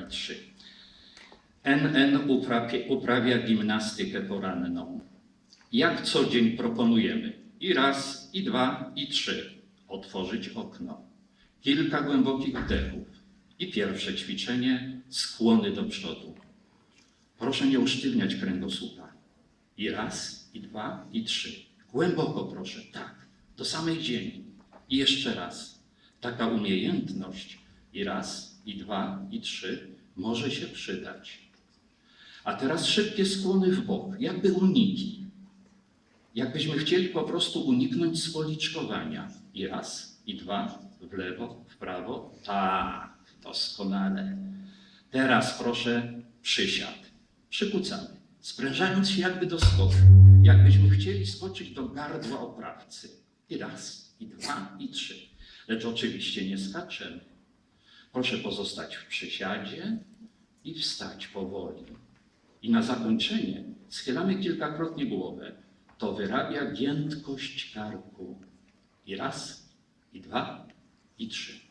i trzy. NN uprawia, uprawia gimnastykę poranną. Jak co dzień proponujemy. I raz, i dwa, i trzy. Otworzyć okno. Kilka głębokich wdechów. I pierwsze ćwiczenie skłony do przodu. Proszę nie usztywniać kręgosłupa. I raz, i dwa, i trzy. Głęboko proszę, tak, do samej ziemi. I jeszcze raz. Taka umiejętność i raz, i dwa, i trzy może się przydać. A teraz szybkie skłony w bok, jakby uniki. Jakbyśmy chcieli po prostu uniknąć spoliczkowania. I raz, i dwa, w lewo, w prawo. Tak, doskonale. Teraz proszę przysiad. Przykucamy, sprężając się jakby do skoku. Jakbyśmy chcieli skoczyć do gardła oprawcy. I raz, i dwa, i trzy. Lecz oczywiście nie skaczemy. Proszę pozostać w przysiadzie i wstać powoli. I na zakończenie schylamy kilkakrotnie głowę. To wyrabia giętkość karku. I raz, i dwa, i trzy.